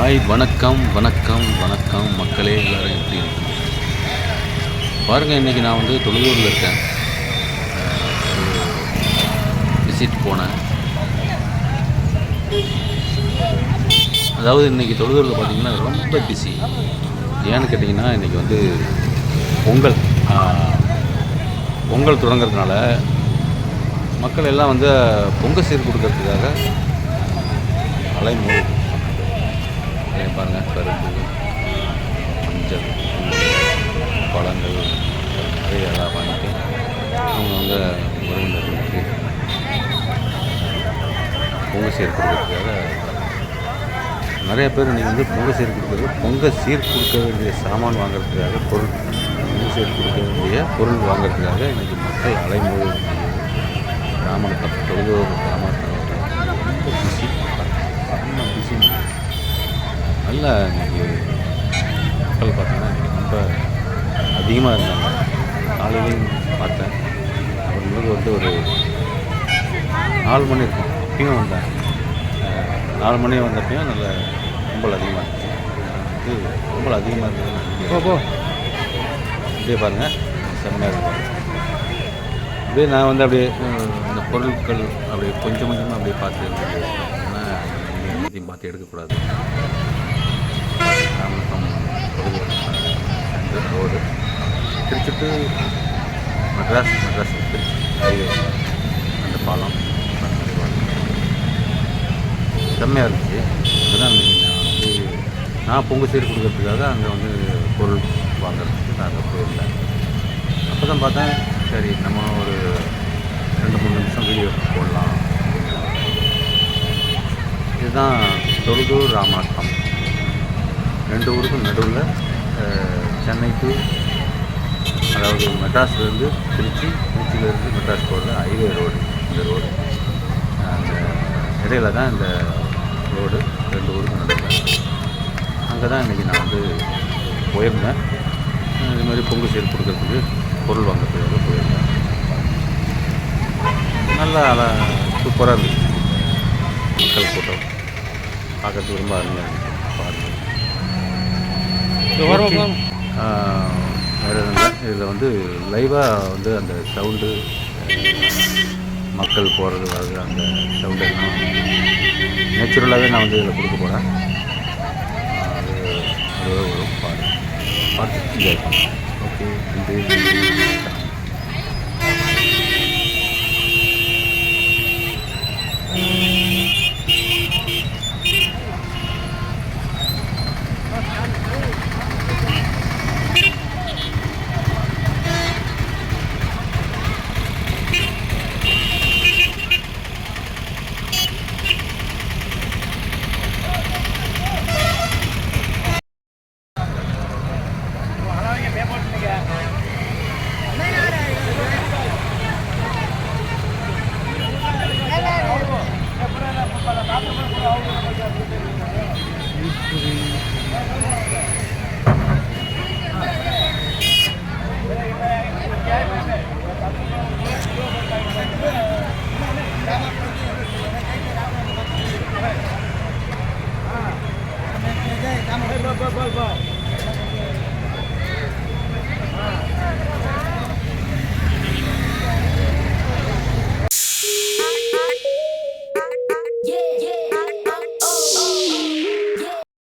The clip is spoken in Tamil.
ஹாய் வணக்கம் வணக்கம் வணக்கம் மக்களே எல்லோரும் எப்படி இருக்கீங்க? பாருங்கள் இன்றைக்கி நான் வந்து தொழுதூரில் இருக்கேன். விசிட் போனேன். அதாவது இன்றைக்கி தொழுதூரில் பார்த்திங்கன்னா ரொம்ப பிஸி ஏன்னு கேட்டிங்கன்னா இன்றைக்கி வந்து பொங்கல். பொங்கல் தொடங்குறதுனால மக்கள் எல்லாம் வந்து பொங்கல் சீர் கொடுக்கறதுக்காக அலைமோது அதே பாருங்கள் கரும்பு மஞ்சள் பழங்கள் நிறைய எல்லாம் வாங்கிட்டு அவங்கவுங்க உறவினர்களுக்கு பொங்கல் சீர் கொடுக்கறதுக்காக நிறைய பேர் நீங்கள் வந்து பொங்கல் சீர் கொடுக்குறது பொங்கல் சீர் கொடுக்க வேண்டிய சாமான் வாங்குறதுக்காக பொருள் பொங்கல் சீர் கொடுக்க வேண்டிய பொருள் வாங்குறதுக்காக இன்றைக்கி மக்கள் அலைமோது கிராமத்தில் தொழுது கிராமத்தில் நல்ல இன்னைக்கு மக்கள் பார்த்தீங்கன்னா இன்னைக்கு ரொம்ப அதிகமாக இருந்தாங்க. காலையிலையும் பார்த்தேன். அப்புறமேலுக்கு வந்து ஒரு நாலு மணி இருக்கும். அப்பயும் வந்தேன். நாலு மணி வந்தப்பையும் நல்ல கும்பல் அதிகமாக இருந்துச்சு. இது கும்பல் அதிகமாக இருந்தது போ போ. அப்படியே பாருங்கள் செம்மையாக இருக்கு பாருங்க. அப்படியே நான் வந்து அப்படியே இந்த பொருட்கள் அப்படியே கொஞ்சம் கொஞ்சமாக அப்படியே பார்த்து இருந்தது ஏன்னா பார்த்து எடுக்கக்கூடாது. Ramanathapuram central road Trichy to Madras Madras Trichy highway அந்த பாலம். செம்மையாக இருந்துச்சு. அதுதான் வந்து நான் பொங்கல் சீர் கொடுக்கறதுக்காக அங்கே வந்து பொருள் வாங்குறதுக்கு நான் அங்கே போயிருந்தேன். அப்போ தான் பார்த்தேன் சரி நம்ம ஒரு ரெண்டு மூணு நிமிஷம் வீடியோ போடலாம். இதுதான் தொழுதூர் ராமாட்டம் ரெண்டு ஊருக்கும் நடுவில் சென்னை டு அதாவது மெட்ராஸ்லேருந்து திருச்சி திருச்சியிலேருந்து மெட்ராஸ் போகிறது ஹைவே ரோடு. இந்த ரோடு. அந்த இடையில தான் இந்த ரோடு. ரெண்டு ஊருக்கும் நடுவில். அங்கே தான் இன்றைக்கி நான் வந்து போயிருந்தேன். இது மாதிரி பொங்கல் சீர் கொடுக்கறதுக்கு பொருள் வாங்கிறதுக்காக போயிருந்தேன். நல்லா அழ சூப்பராக இருந்துச்சு. மக்கள் கூட்டம் பார்க்கறதுக்கு ரொம்ப அருமையாக இருந்துச்சு. பாருங்கள் வேறு இதில் வந்து லைவாக வந்து அந்த சவுண்டு மக்கள் போகிறது வர்றது அந்த சவுண்டு எல்லாம் நேச்சுரலாகவே நான் வந்து இதில் கொடுக்க போகிறேன் அது வரும் பாரு பார்த்து என்ஜாய் ஓகே நன்றி bye, bye, bye.